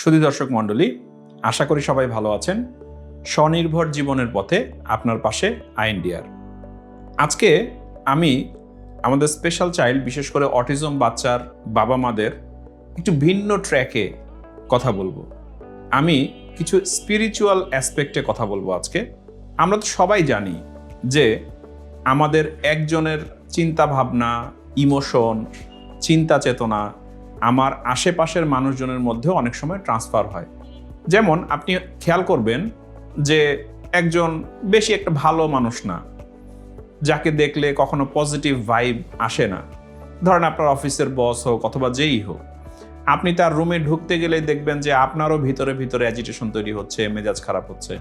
সুধী দর্শক মণ্ডলী, আশা করি সবাই ভালো আছেন। স্বনির্ভর জীবনের পথে আপনার পাশে আইএনডিআর আজকে আমি আমাদের স্পেশাল চাইল্ড বিশেষ করে অটিজম বাচ্চার বাবা মাদের একটু ভিন্ন ট্র্যাকে কথা বলব। আমি কিছু স্পিরিচুয়াল অ্যাসপেক্টে কথা বলব আজকে। আমরা তো সবাই জানি যে আমাদের একজনের চিন্তা ভাবনা ইমোশন চিন্তা চেতনা আমার আশেপাশের মানুষজনের মধ্যেও অনেক সময় ট্রান্সফার হয়। যেমন আপনি খেয়াল করবেন যে একজন বেশি একটা ভালো মানুষ না, যাকে দেখলে কখনো পজিটিভ ভাইব আসে না। ধরেন আপনার অফিসের বস হোক অথবা যেই হোক, আপনি তার রুমে ঢুকতে গেলেই দেখবেন যে আপনারও ভিতরে ভিতরে অ্যাজিটেশন তৈরি হচ্ছে, মেজাজ খারাপ হচ্ছে।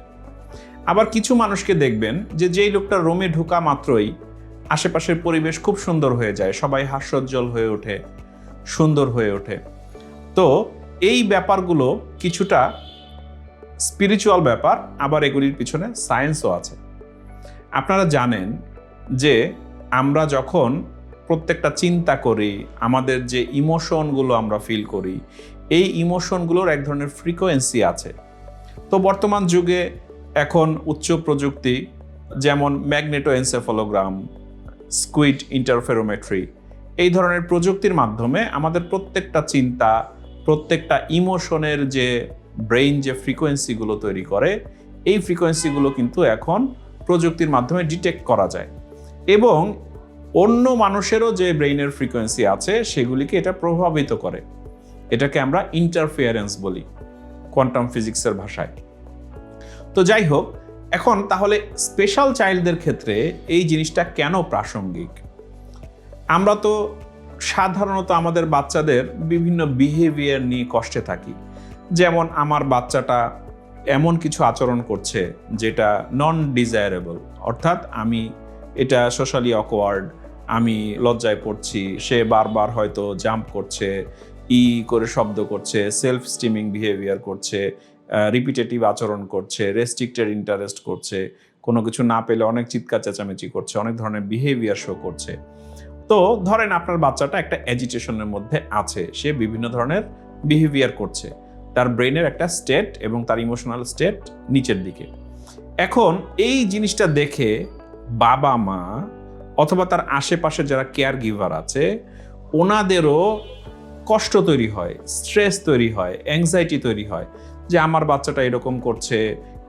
আবার কিছু মানুষকে দেখবেন যে যেই লোকটা রুমে ঢোকা মাত্রই আশেপাশের পরিবেশ খুব সুন্দর হয়ে যায়, সবাই হাস্যোজ্জ্বল হয়ে ওঠে। সুন্দর হয়ে ওঠে। তো এই ব্যাপারগুলো কিছুটা স্পিরিচুয়াল ব্যাপার, আবার এগুলির পিছনে সায়েন্সও আছে। আপনারা জানেন যে আমরা যখন প্রত্যেকটা চিন্তা করি, আমাদের যে ইমোশনগুলো আমরা ফিল করি, এই ইমোশনগুলোর এক ধরনের ফ্রিকোয়েন্সি আছে। তো বর্তমান যুগে এখন উচ্চ প্রযুক্তি, যেমন ম্যাগনেটো এনসেফলোগ্রাম স্কুইড ইন্টারফেরোমেট্রি এই ধরনের প্রযুক্তির মাধ্যমে আমাদের প্রত্যেকটা চিন্তা, প্রত্যেকটা ইমোশনের যে ব্রেইন যে ফ্রিকোয়েন্সিগুলো তৈরি করে, এই ফ্রিকোয়েন্সিগুলো কিন্তু এখন প্রযুক্তির মাধ্যমে ডিটেক্ট করা যায়। এবং অন্য মানুষেরও যে ব্রেইনের ফ্রিকোয়েন্সি আছে, সেগুলিকে এটা প্রভাবিত করে। এটাকে আমরা ইন্টারফিয়ারেন্স বলি কোয়ান্টাম ফিজিক্সের ভাষায়। তো যাই হোক, এখন তাহলে স্পেশাল চাইল্ডদের ক্ষেত্রে এই জিনিসটা কেন প্রাসঙ্গিক? আমরা তো সাধারণত আমাদের বাচ্চাদের বিভিন্ন বিহেভিয়ার নিয়ে কষ্টে থাকি। যেমন আমার বাচ্চাটা এমন কিছু আচরণ করছে যেটা নন ডিজায়ারেবল অর্থাৎ আমি এটা সোশ্যালি অকওয়ার্ড আমি লজ্জায় পড়ছি, সে বারবার হয়তো জাম্প করছে, ই করে শব্দ করছে সেলফ স্টিমিং বিহেভিয়ার করছে রিপিটেটিভ আচরণ করছে রেস্ট্রিক্টেড ইন্টারেস্ট করছে, কোনো কিছু না পেলে অনেক চিৎকার চেঁচামেচি করছে, অনেক ধরনের বিহেভিয়ার শো করছে। তো ধরেন আপনার বাচ্চাটা একটা অ্যাজিটেশনের মধ্যে আছে, সে বিভিন্ন ধরনের বিহেভিয়ার করছে। তার ব্রেনের একটা স্টেট এবং তার ইমোশনাল স্টেট নিচের দিকে। এখন এই জিনিসটা দেখে বাবা মা অথবা তার আশেপাশে যারা কেয়ার গিভার আছে, ওনাদেরও কষ্ট তৈরি হয় স্ট্রেস তৈরি হয় অ্যাংজাইটি তৈরি হয় যে, আমার বাচ্চাটা এরকম করছে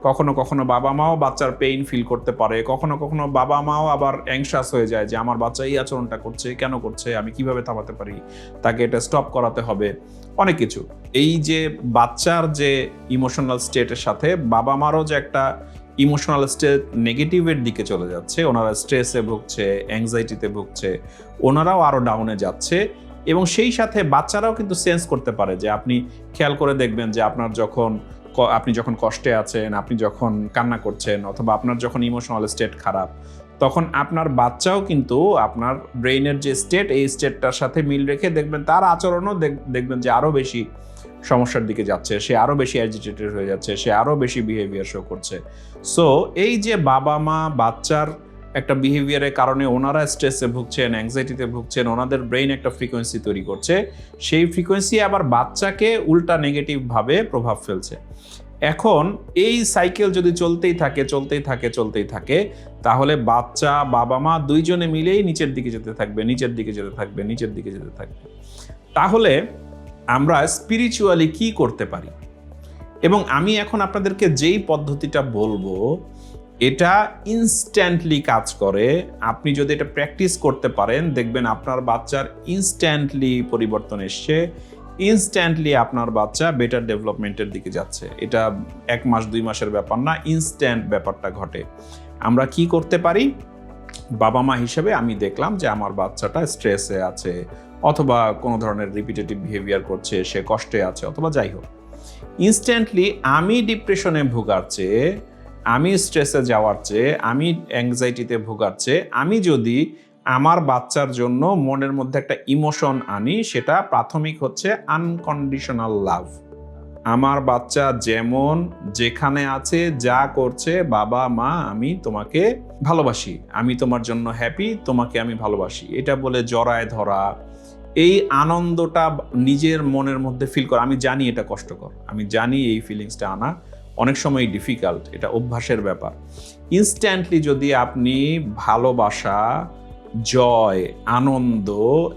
কখনো কখনো বাবা মাও বাচ্চার পেইন ফিল করতে পারে, কখনো কখনো বাবা মাও আবার অ্যাংশাস হয়ে যায় যে আমার বাচ্চা এই আচরণটা করছে, কেন করছে, আমি কীভাবে থামাতে পারি, তাকে এটা স্টপ করাতে হবে, অনেক কিছু। এই যে বাচ্চার যে ইমোশনাল স্টেটের সাথে বাবা মারও যে একটা ইমোশনাল স্টেট নেগেটিভের দিকে চলে যাচ্ছে, ওনারা স্ট্রেসে ভুগছে অ্যাংজাইটিতে ভুগছে, ওনারাও আরও ডাউনে যাচ্ছে এবং সেই সাথে বাচ্চারাও কিন্তু সেন্স করতে পারে যে আপনি খেয়াল করে দেখবেন যে আপনার যখন আপনি যখন কষ্টে আছেন, আপনি যখন কান্না করছেন অথবা আপনার যখন ইমোশনাল স্টেট খারাপ, তখন আপনার বাচ্চাও কিন্তু আপনার ব্রেইনের যে স্টেট এই স্টেটটার সাথে মিল রেখে দেখবেন তার আচরণও দেখ- দেখবেন যে আরও বেশি সমস্যার দিকে যাচ্ছে, সে আরও বেশি অ্যাজিটেটেড হয়ে যাচ্ছে, সে আরও বেশি বিহেভিয়ার শো করছে। সো এই যে বাবা মা বাচ্চার একটা বিহেভিয়ারের কারণে ওনারা স্ট্রেসে ভুগছেন অ্যাংজাইটিতে ভুগছেন, ওনাদের ব্রেইন একটা ফ্রিকোয়েন্সি তৈরি করছে। সেই ফ্রিকোয়েন্সি আবার বাচ্চাকে উল্টা নেগেটিভভাবে প্রভাব ফেলছে। এখন এই সাইকেল যদি চলতেই থাকে চলতেই থাকে চলতেই থাকে, তাহলে বাচ্চা বাবা মা দুইজনে মিলেই নিচের দিকে যেতে থাকবে, নিচের দিকে যেতে থাকবে, নিচের দিকে যেতে থাকবে। তাহলে আমরা স্পিরিচুয়ালি কি করতে পারি? এবং আমি এখন আপনাদেরকে যেই পদ্ধতিটা বলব এটা ইনস্ট্যান্টলি কাজ করে। আপনি যদি এটা প্র্যাকটিস করতে পারেন, দেখবেন আপনার বাচ্চার ইনস্ট্যান্টলি পরিবর্তন এসছে। ইনস্ট্যান্টলি আপনার বাচ্চা বেটার ডেভেলপমেন্টের দিকে যাচ্ছে। এটা এক মাস, দুই মাসের ব্যাপার না ইনস্ট্যান্ট ব্যাপারটা ঘটে। আমরা কি করতে পারি? বাবা মা হিসেবে আমি দেখলাম যে আমার বাচ্চাটা স্ট্রেসে আছে, অথবা কোনো ধরনের রিপিটেটিভ বিহেভিয়ার করছে, সে কষ্টে আছে, অথবা যাই হোক। ইনস্ট্যান্টলি আমি ডিপ্রেশনে ভোগার চেয়ে আমি স্ট্রেসে যাওয়ার চেয়ে, আমি অ্যাংজাইটিতে ভোগার চেয়ে, আমি যদি আমার বাচ্চার জন্য মনের মধ্যে একটা ইমোশন আনি, সেটা প্রাথমিক হচ্ছে আনকন্ডিশনাল লাভ আমার বাচ্চা যেমন যেখানে আছে, যা করছে, বাবা, মা, আমি তোমাকে ভালোবাসি। আমি তোমার জন্য হ্যাপি তোমাকে আমি ভালোবাসি। এটা বলে জড়ায় ধরা, এই আনন্দটা নিজের মনের মধ্যে ফিল করা। আমি জানি এটা কষ্টকর। আমি জানি এই ফিলিংসটা আনা। অনেক সময় ডিফিকাল্ট এটা অভ্যাসের ব্যাপার। ইনস্ট্যান্টলি যদি আপনি ভালোবাসা জয়, আনন্দ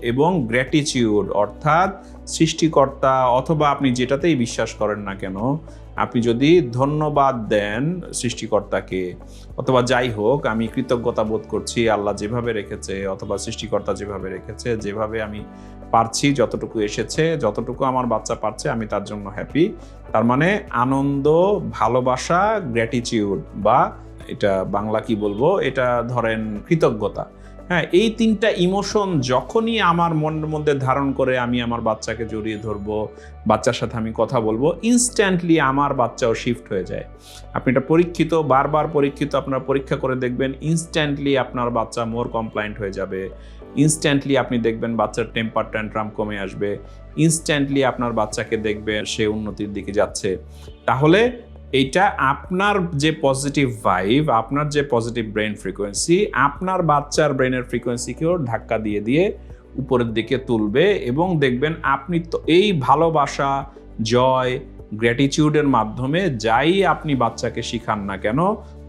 এবং গ্র্যাটিচিউড অর্থাৎ সৃষ্টিকর্তা অথবা আপনি যেটাতেই বিশ্বাস করেন না কেন, আপনি যদি ধন্যবাদ দেন সৃষ্টিকর্তাকে, অথবা যাই হোক, আমি কৃতজ্ঞতা বোধ করছি আল্লাহ যেভাবে রেখেছে অথবা সৃষ্টিকর্তা যেভাবে রেখেছে, যেভাবে আমি পারছি, যতটুকু এসেছে, যতটুকু আমার বাচ্চা পারছে, আমি তার জন্য হ্যাপি তার মানে আনন্দ, ভালোবাসা গ্র্যাটিচিউড বা এটা বাংলা কি বলব? এটা ধরেন কৃতজ্ঞতা। হ্যাঁ এই তিনটা ইমোশন যখনই আমার মনের মধ্যে ধারণ করে আমি আমার বাচ্চাকে জড়িয়ে ধরবো, বাচ্চার সাথে আমি কথা বলব ইনস্ট্যান্টলি আমার বাচ্চাও শিফট হয়ে যায়। আপনি এটা পরীক্ষিত, বারবার পরীক্ষিত, আপনারা পরীক্ষা করে দেখবেন ইনস্ট্যান্টলি আপনার বাচ্চা মোর কমপ্লায়েন্ট হয়ে যাবে। ইনস্ট্যান্টলি আপনি দেখবেন বাচ্চার টেম্পার ট্যান্ট্রাম কমে আসবে। ইনস্ট্যান্টলি আপনার বাচ্চাকে দেখবেন সে উন্নতির দিকে যাচ্ছে। তাহলে এইটা আপনার যে পজিটিভ ভাইব আপনার যে পজিটিভ ব্রেন ফ্রিকোয়েন্সি আপনার বাচ্চার ব্রেনের ফ্রিকোয়েন্সিকেও ধাক্কা দিয়ে দিয়ে উপরের দিকে তুলবে এবং দেখবেন আপনি তো এই ভালোবাসা, জয় গ্র্যাটিচিউডের মাধ্যমে যাই আপনি বাচ্চাকে শিখান না কেন,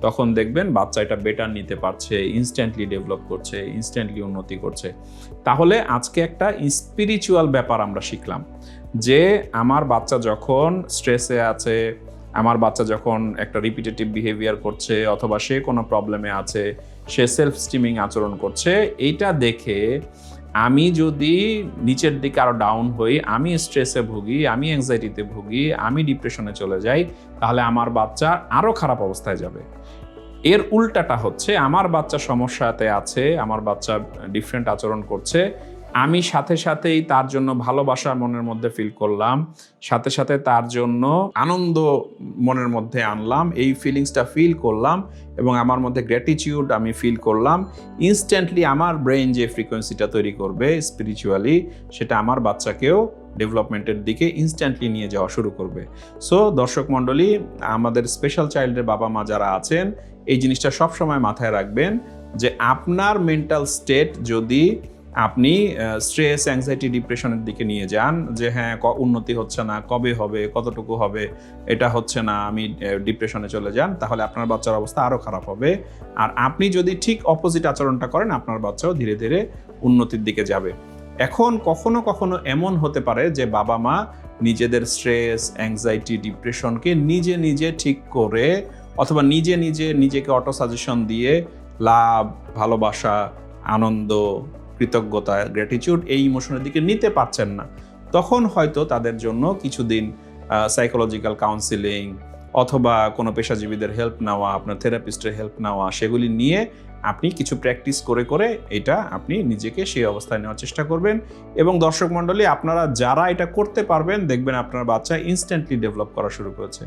তখন দেখবেন বাচ্চা এটা বেটার নিতে পারছে ইনস্ট্যান্টলি ডেভেলপ করছে ইনস্ট্যান্টলি উন্নতি করছে। তাহলে আজকে একটা স্পিরিচুয়াল ব্যাপার আমরা শিখলাম যে, আমার বাচ্চা যখন স্ট্রেসে আছে আমার বাচ্চা যখন একটা রিপিটেটিভ বিহেভিয়ার করছে অথবা সে কোনো প্রবলেমে আছে, সে সেলফ স্টিমিং আচরণ করছে, এইটা দেখে আমি যদি নিচের দিকে আরও ডাউন হই, আমি স্ট্রেসে ভুগি, আমি অ্যাংজাইটিতে ভুগি, আমি ডিপ্রেশনে চলে যাই, তাহলে আমার বাচ্চা আরও খারাপ অবস্থায় যাবে। এর উল্টাটা হচ্ছে, আমার বাচ্চা সমস্যাতে আছে, আমার বাচ্চা ডিফারেন্ট আচরণ করছে আমি সাথে সাথেই তার জন্য ভালোবাসা মনের মধ্যে ফিল করলাম, সাথে সাথে তার জন্য আনন্দ মনের মধ্যে আনলাম, এই ফিলিংসটা ফিল করলাম এবং আমার মধ্যে গ্র্যাটিচিউড আমি ফিল করলাম। ইনস্ট্যান্টলি আমার ব্রেন যে ফ্রিকোয়েন্সিটা তৈরি করবে স্পিরিচুয়ালি সেটা আমার বাচ্চাকেও ডেভেলপমেন্টের দিকে ইনস্ট্যান্টলি নিয়ে যাওয়া শুরু করবে। সো দর্শক মণ্ডলী, আমাদের স্পেশাল চাইল্ডের বাবা মা যারা আছেন, এই জিনিসটা সবসময় মাথায় রাখবেন যে আপনার মেন্টাল স্টেট যদি আপনি স্ট্রেস অ্যাংজাইটি ডিপ্রেশনের দিকে নিয়ে যান যে হ্যাঁ উন্নতি হচ্ছে না, কবে হবে, কতটুকু হবে, এটা হচ্ছে না, আমি ডিপ্রেশনে চলে যান, তাহলে আপনার বাচ্চার অবস্থা আরও খারাপ হবে। আর আপনি যদি ঠিক অপোজিট আচরণটা করেন, আপনার বাচ্চাও ধীরে ধীরে উন্নতির দিকে যাবে। এখন কখনো কখনো এমন হতে পারে যে, বাবা মা নিজেদের স্ট্রেস অ্যাংজাইটি ডিপ্রেশনকে নিজে নিজে ঠিক করে অথবা নিজে নিজে নিজেকে অটো সাজেশন দিয়ে লাভ, ভালোবাসা, আনন্দ কৃতজ্ঞতা গ্র্যাটিচিউড এই ইমোশনের দিকে নিতে পারছেন না। তখন হয়তো তাদের জন্য কিছুদিন সাইকোলজিক্যাল কাউন্সিলিং অথবা কোনো পেশাজীবীদের হেল্প নেওয়া, আপনার থেরাপিস্টের হেল্প নেওয়া, সেগুলি নিয়ে আপনি কিছু প্র্যাকটিস করে করে এটা আপনি নিজেকে সেই অবস্থায় নেওয়ার চেষ্টা করবেন এবং দর্শক মণ্ডলী, আপনারা যারা এটা করতে পারবেন, দেখবেন আপনার বাচ্চা ইনস্ট্যান্টলি ডেভেলপ করা শুরু করেছে।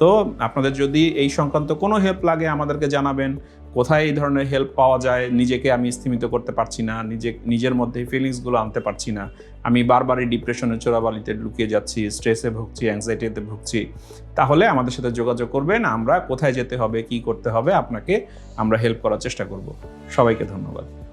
তো আপনাদের যদি এই সংক্রান্ত কোনো হেল্প লাগে, আমাদেরকে জানাবেন। কোথায় এই ধরনের হেল্প পাওয়া যায়, নিজেকে আমি স্থিমিত করতে পারছি না, নিজে, নিজের মধ্যে ফিলিংসগুলো আনতে পারছি না। আমি বারবারই ডিপ্রেশনের চোরাবালিতে লুকিয়ে যাচ্ছি স্ট্রেসে ভুগছি অ্যাংজাইটিতে ভুগছি। তাহলে আমাদের সাথে যোগাযোগ করবেন, আমরা কোথায় যেতে হবে, কি করতে হবে, আপনাকে আমরা হেল্প করার চেষ্টা করব। সবাইকে ধন্যবাদ।